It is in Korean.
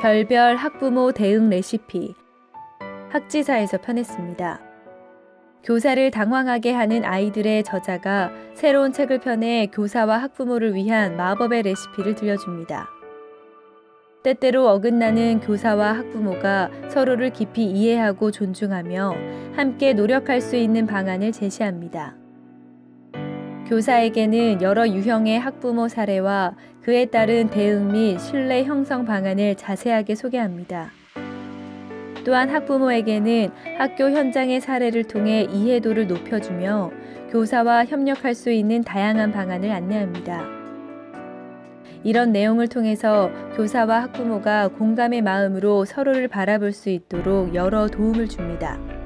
별별 학부모 대응 레시피 학지사에서 편했습니다. 교사를 당황하게 하는 아이들의 저자가 새로운 책을 펴내 교사와 학부모를 위한 마법의 레시피를 들려줍니다. 때때로 어긋나는 교사와 학부모가 서로를 깊이 이해하고 존중하며 함께 노력할 수 있는 방안을 제시합니다. 교사에게는 여러 유형의 학부모 사례와 그에 따른 대응 및 신뢰 형성 방안을 자세하게 소개합니다. 또한 학부모에게는 학교 현장의 사례를 통해 이해도를 높여주며 교사와 협력할 수 있는 다양한 방안을 안내합니다. 이런 내용을 통해서 교사와 학부모가 공감의 마음으로 서로를 바라볼 수 있도록 여러 도움을 줍니다.